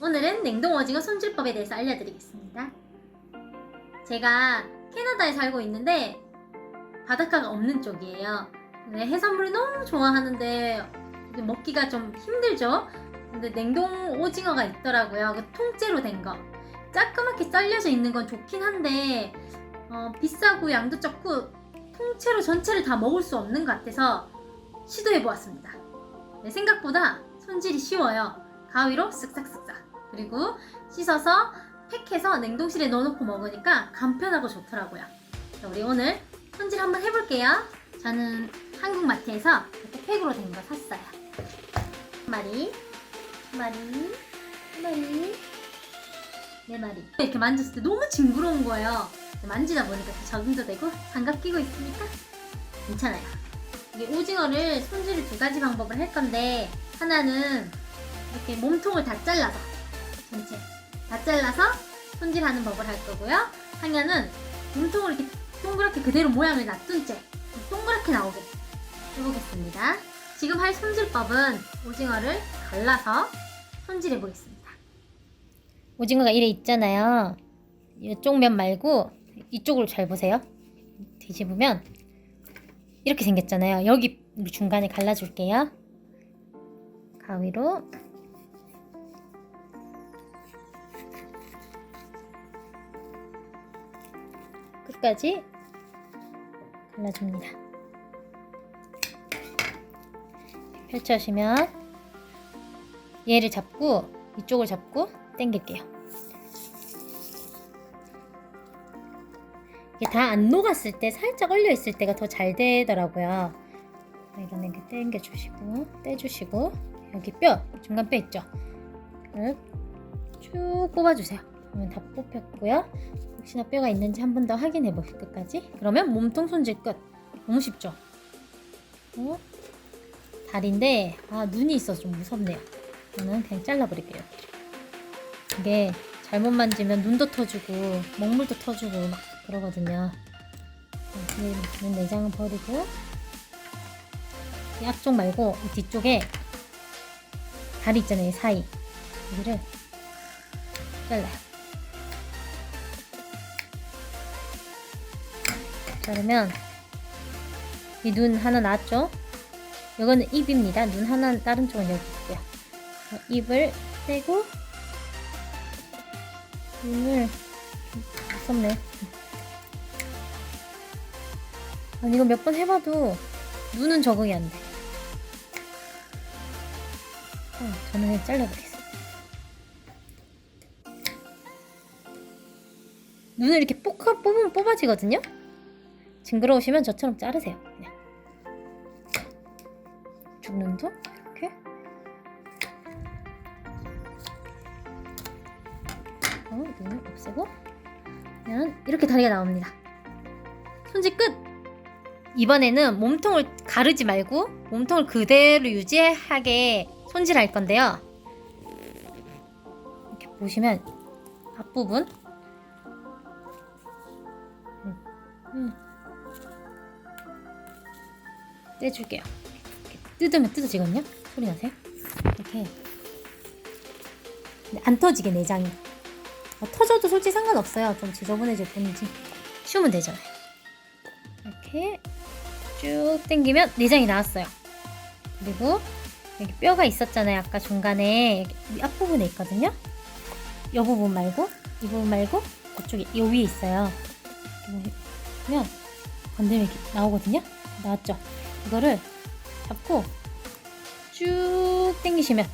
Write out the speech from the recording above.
오늘은 냉동 오징어 손질법에 대해서 알려드리겠습니다. 제가 캐나다에 살고 있는데 바닷가가 없는 쪽이에요. 근데 해산물을 너무 좋아하는데 먹기가 좀 힘들죠? 근데 냉동 오징어가 있더라고요. 그 통째로 된 거. 짜끄맣게 썰려져 있는 건 좋긴 한데 어, 비싸고 양도 적고 통째로 전체를 다 먹을 수 없는 것 같아서 시도해 보았습니다. 네, 생각보다 손질이 쉬워요. 가위로 쓱싹쓱싹. 그리고 씻어서 팩해서 냉동실에 넣어놓고 먹으니까 간편하고 좋더라고요. 자, 우리 오늘 손질 한번 해볼게요. 저는 한국 마트에서 이렇게 팩으로 된 거 샀어요. 한 마리, 한 마리, 한 마리, 네 마리. 이렇게 만졌을 때 너무 징그러운 거예요. 만지다 보니까 또 적응도 되고 장갑 끼고 있으니까 괜찮아요. 이게 오징어를 손질을 두 가지 방법을 할 건데 하나는 이렇게 몸통을 다 잘라서 전체 다 잘라서 손질하는 법을 할 거고요. 하나는 몸통을 이렇게 동그랗게 그대로 모양을 놔둔 채 동그랗게 나오게 해보겠습니다. 지금 할 손질법은 오징어를 갈라서 손질해 보겠습니다. 오징어가 이래 있잖아요. 이쪽 면 말고 이쪽으로 잘 보세요. 뒤집으면 이렇게 생겼잖아요. 여기 중간에 갈라줄게요. 가위로 끝까지 갈라줍니다. 펼쳐주시면 얘를 잡고 이쪽을 잡고 당길게요. 이게 다 안 녹았을 때 살짝 얼려 있을 때가 더 잘 되더라고요. 이거는 이렇게 당겨 주시고 떼 주시고 여기 뼈 중간 뼈 있죠? 쭉 뽑아주세요. 그러면 다 뽑혔고요. 혹시나 뼈가 있는지 한 번 더 확인해 보실 끝까지. 그러면 몸통 손질 끝. 너무 쉽죠? 어? 다리인데 아 눈이 있어서 좀 무섭네요. 저는 그냥 잘라버릴게요. 이게 잘못 만지면 눈도 터지고 먹물도 터지고 막 그러거든요. 이 내장은 버리고 이 앞쪽 말고 이 뒤쪽에 다리 있잖아요 이 사이 여기를 잘라요. 자르면 이 눈 하나 나왔죠? 이거는 입입니다. 눈 하나 다른 쪽은 여기 있고요. 어, 입을 떼고 눈을 무섭네. 아니 이거 몇 번 해봐도 눈은 적응이 안 돼. 어, 저는 그냥 잘라버리겠습니다. 눈을 이렇게 뽑으면 뽑아지거든요? 징그러우시면 저처럼 자르세요. 그냥. 죽눈도 이렇게. 어, 눈을 없애고. 그러면 이렇게 다리가 나옵니다. 손질 끝! 이번에는 몸통을 가르지 말고 몸통을 그대로 유지하게 손질할 건데요. 이렇게 보시면 앞부분 음, 음. 떼줄게요. 뜯으면 뜯어지거든요. 소리 나세요? 이렇게 안 터지게 내장이 어, 터져도 솔직히 상관없어요. 좀 지저분해질 뿐이지 쉬우면 되잖아요. 이렇게 쭉 당기면 내장이 나왔어요. 그리고 여기 뼈가 있었잖아요. 아까 중간에 여기 앞부분에 있거든요. 이 부분 말고 이 부분 말고 그쪽에 이 위에 있어요. 보면 건들면 이렇게 나오거든요. 나왔죠? 이거를 잡고 쭉 당기시면